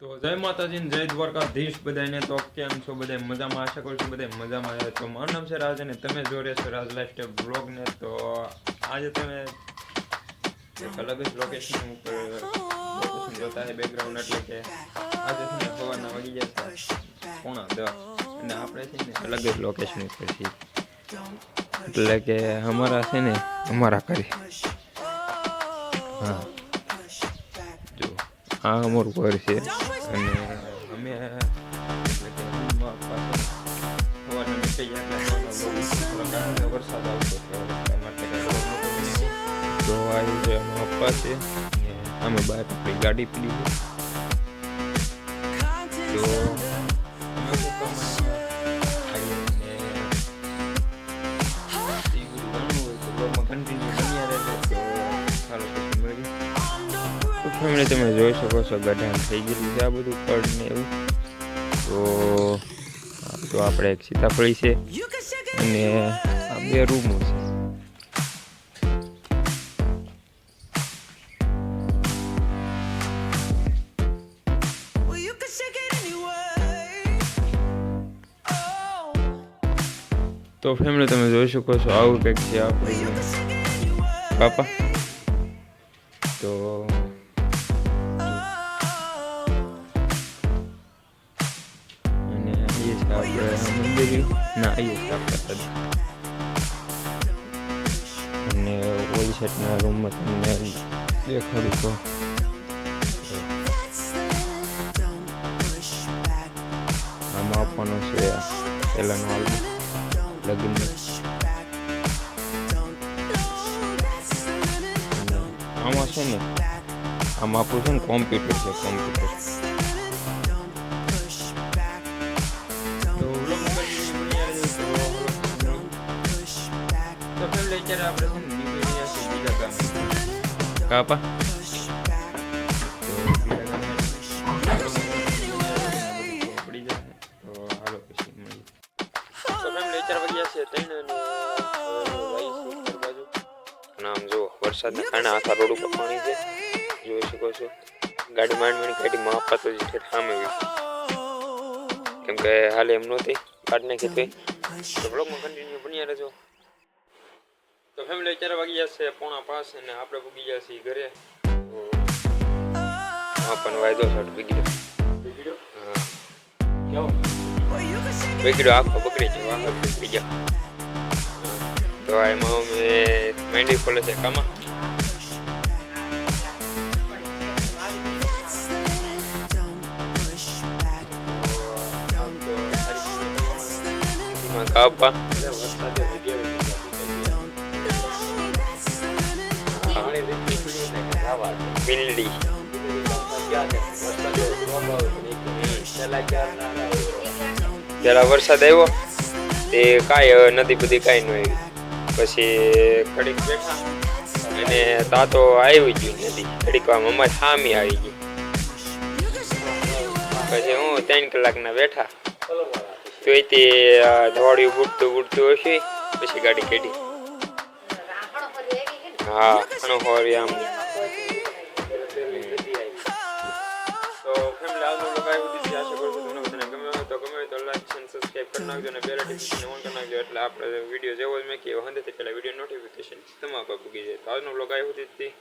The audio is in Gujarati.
તો જય માતાજી જય દ્વારકાધીશ બધાને તો કેમ છો? બધા મજામાં? આશા કરું છું બધા મજામાં આવ્યા તો મારું નામ છે રાજ અને તમે જોઈ રહ્યા છો રાજ લાઈફ સ્ટાઈલ બ્લોગને. તો આજે તમે એક અલગ જ લોકેશન ઉપર લોકેશન જોતા છે બેકગ્રાઉન્ડ એટલે કે આજે છે ને સવારના વાગી જાય પોણા અને આપણે છે ને અલગ જ લોકેશન ઉપર છીએ. એટલે કે અમારા છે ને, અમારા ઘરે. હા. જો આ અમારું ઘર છે. અને અમે કારણે વરસાદ આવતો. તો આ છે અમારા પપ્પા છે અમે બહાર ગાડી પડી તો ફેમિલી તમે જોઈ શકો છો ગઢાણ થઈ ગયેલું છે આ બધું પડ ને એવું તો આ તો આપણે એક સીતાફળી છે અને આ બે રૂમો છે Well, you can shake it anyway. Oh, તો ફેમિલી તમે જોઈ શકો છો આવું કંઈક છે well, you આપણે can shake it anyway. પાપા તો ના, એ છે આપણા સદ અને ઓલી સાઈડના રૂમમાં તમને દેખાડી તો. આમાં આપવાનું છે પહેલાંનું આલ્બમ લગ્ન આમાં છે ને. આમાં આપણું છે ને કોમ્પ્યુટર છે કોમ્પ્યુટર ફેમિલી અત્યારે આપણે છે? નીકળી રહ્યા છીએ બીજા? ગામે કાપા વરસાદના કારણે આખા રોડ ઉપર પાણી છે. જોઈ શકો છો. ગાડી માંડ માંડ ગાડી માં આપા તો જે સામે કેમ કે હાલે એમ નહોતી. કાઢને નાખી તો તો બ્લોગમાં કન્ટિન્યુ બન્યા રહેજો. તો ફેમિલી અત્યારે વાગી જશે પોણા પાંચ અને આપણે ભૂગી ગયા છીએ ઘરે. તો આપણને વાયદો શર્ટ બગડ્યો હા. બગડ્યો આખો બગડી ગયો આખો બગડી ગયો. તો આ એમાં અમે મેંડી ખોલે છે કામાં. કાપા. બિલ્ડી જરા વરસાદ આવ્યો, તે કાંઈ નદી બધી કાંઈ ન આવી. પછી ઘડીક બેઠા, અને તા તો આવી ગયું નદી. ઘડીક વાર અમારી સામી આવી ગઈ. પછી હું ત્રણ કલાકના બેઠા. તો તે ધોળ્યું ઉડતું ઉડતું હશે, પછી ગાડી કાઢી. હા હોરી આમ ગમ્યો હોય તો અને સબસ્ક્રાઈબ કરી નાખજો અને એટલે આપણે વીડિયો જેવો જ મેં કે હંદેથી પહેલાં વીડિયો નોટિફિકેશન તમારા પર પૂગી જાય. તો આજનો બ્લોગ આવ્યો દીધી